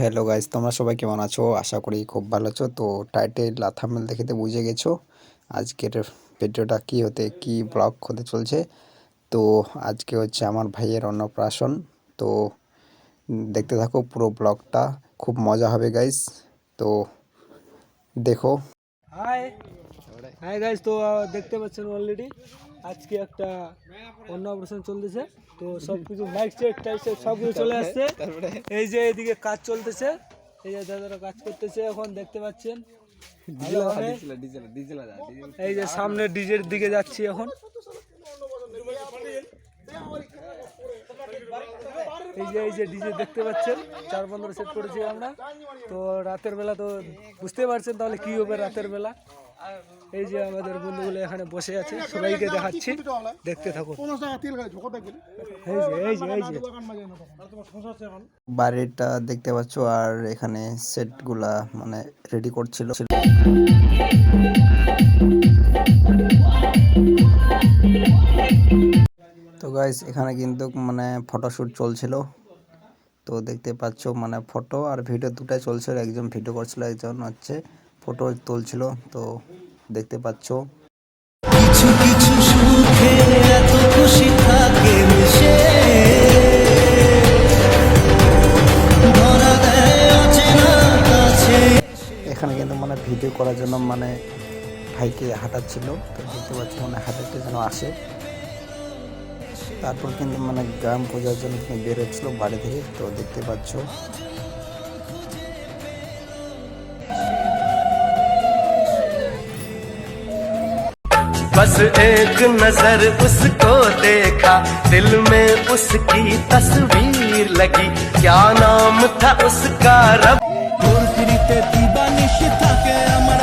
Hello guys তোমরা সবাই কেমন আছো? আশা করি খুব ভালো আছো। তো টাইটেল থাম্বনেল দেখে তো বুঝে গেছো। আজকের ভিডিওটা কি হতে, কি ব্লগ হতে চলছে? তো আজকে হচ্ছে আমার ভাইয়ের অন্নপ্রাশন। তো দেখতে থাকো পুরো ব্লগটা খুব মজা হবে গাইজ তো দেখো। হাই হাই গাইজ তো দেখতে পাচ্ছেন অলরেডি আজকে একটা অন্য অপারেশন চলতেছে। তো সব কিছু লাইট সেট টাইট সেট সব কিছু চলে আসছে। এই যে এদিকে কাজ চলতেছে। এই যে দাদারা কাজ করতেছে এখন দেখতে পাচ্ছেন। এই যে সামনে ডিজের দিকে যাচ্ছি এখন। এই যে এই যে ডিজে দেখতে পাচ্ছেন চার পনেরো সেট করেছি আমরা। তো রাতের বেলা তো বুঝতে পারছেন তাহলে কি হবে রাতের বেলা। এই যে আমাদের বন্ধুগুলো এখানে বসে আছে, সবাইকে দেখাচ্ছি। দেখতে থাকো বাড়িটা দেখতে পাচ্ছ, আর এখানে সেটগুলা মানে রেডি করছিল। তো গাইস এখানে কিন্তু মানে ফটোশ্যুট চলছিল। তো দেখতে পাচ্ছ মানে ফটো আর ভিডিও দুটাই চলছিল। একজন ভিডিও করছিল, একজন হচ্ছে ফটো তুলছিল তো দেখতে পাচ্ছ। কিছু কিছু সুখে এত খুশি থাকে এখানে কিন্তু মানে ভিডিও করার জন্য মানে ভাইকে হাঁটাচ্ছিল তো দেখতে পাচ্ছি মানে হাঁটাতে যেন আসে। তারপর কিন্তু মানে গ্রাম পূজার জন্য কিন্তু বের হচ্ছিল বাড়ি থেকে তো দেখতে পাচ্ছ। बस एक नजर उसको देखा दिल में उसकी तस्वीर लगी क्या नाम था उसका रब তোর ফিরিতে দিবানিশ থাকে আমার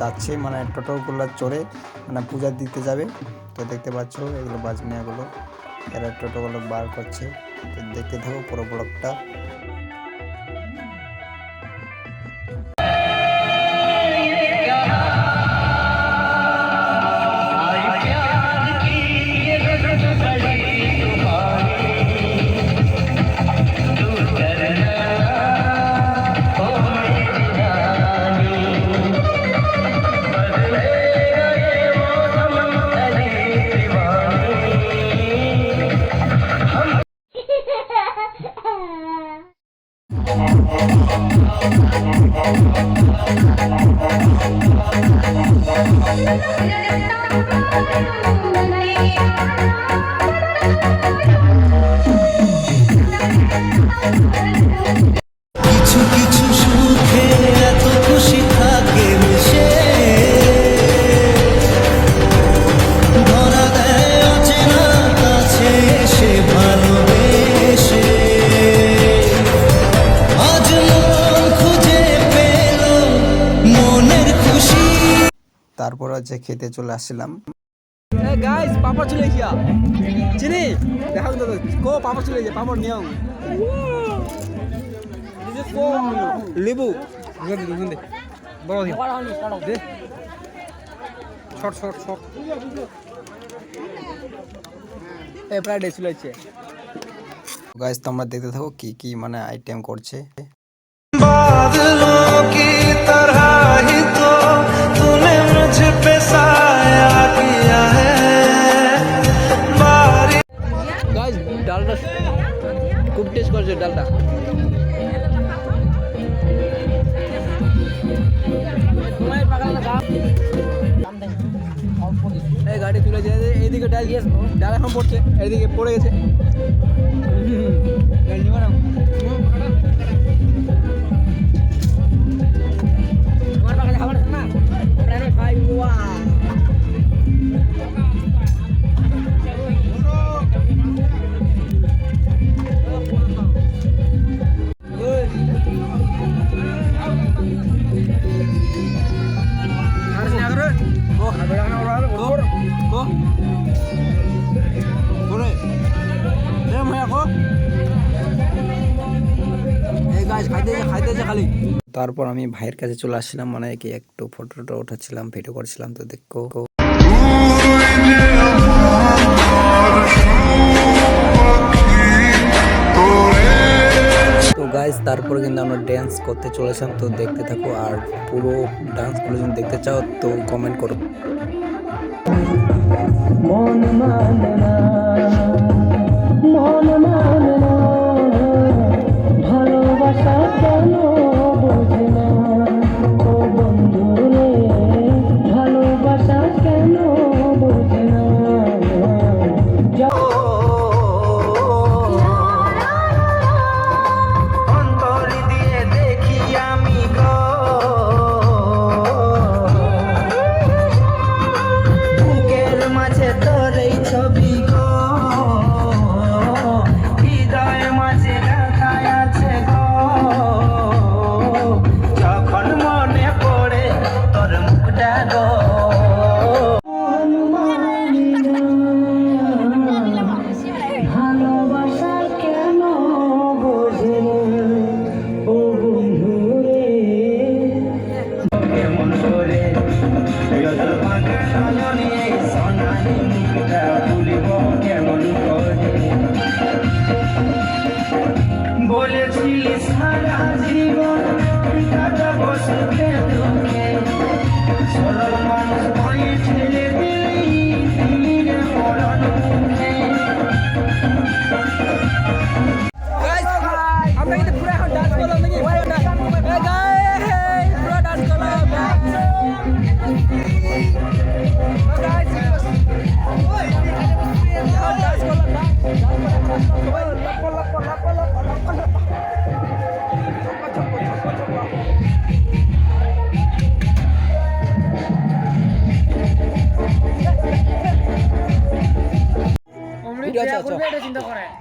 যাচ্ছে মানে টোটোগুলো চড়ে মানে পূজা দিতে যাবে। তো দেখতে পাচ্ছ এগুলো বাজনিয়াগুলো এরা টোটোগুলো বার করছে। তো দেখতে থাকো পুরো ব্লগটা তারপর হচ্ছে খেতে চলে আসছিলাম। গাইস পাপড় চলে গিয়া। চিনি? দেখা কিন্তু কো পাপড় চলে গিয়া পাপড় নিও লেবু। বড় দে। শর্ট শর্ট শর্ট এ প্রায় ডে চলে যাচ্ছে গাইজ তোমরা দেখতে থাকো কি কি মানে আইটেম করছে। খুব ডালটা। এই গাড়ি তুলে যেতে এইদিকে ডাল ডাল এখন পড়ছে এইদিকে পড়ে গেছে। তারপর আমি ভাইয়ের কাছে চলে আসছিলাম মানে কি একটু ফটো টটো উঠাচ্ছিলাম ভিডিও করছিলাম তো দেখো। তো গাইজ তারপর কিন্তু আমরা ড্যান্স করতে চলেছিলাম তো দেখতে থাকো আর পুরো ডান্স ডান্সগুলো যদি দেখতে চাও তো কমেন্ট করো। অন্তর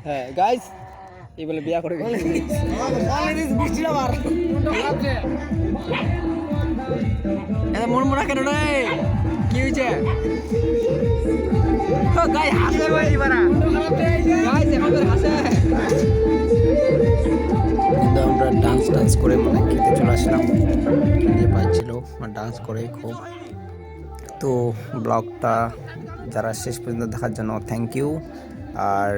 হ্যাঁ গাইজ এই বলে বিয়া করে মন মরা কেন রে? কি হয়েছে? গাই হাসে ভাই এবারা গাইস আমাদের হাসে। কিন্তু আমরা ডান্স ডান্স করে মানে খেতে চলে আসলাম। খিদে পাচ্ছিল ডান্স করে খুব। তো ব্লগটা যারা শেষ পর্যন্ত দেখার জন্য থ্যাংক ইউ আর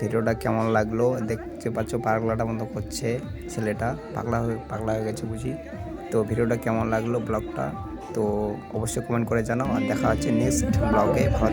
ভিডিওটা কেমন লাগল? দেখতে পাচ্ছ পাগলাটা মতো করছে ছেলেটা। পাগলা হয়ে পাগলা হয়ে গেছে বুঝি। তো ভিডিওটা কেমন লাগল ব্লগটা? তো অবশ্যই কমেন্ট করে জানাও। আর দেখা হচ্ছে নেক্সট ব্লগে ভালো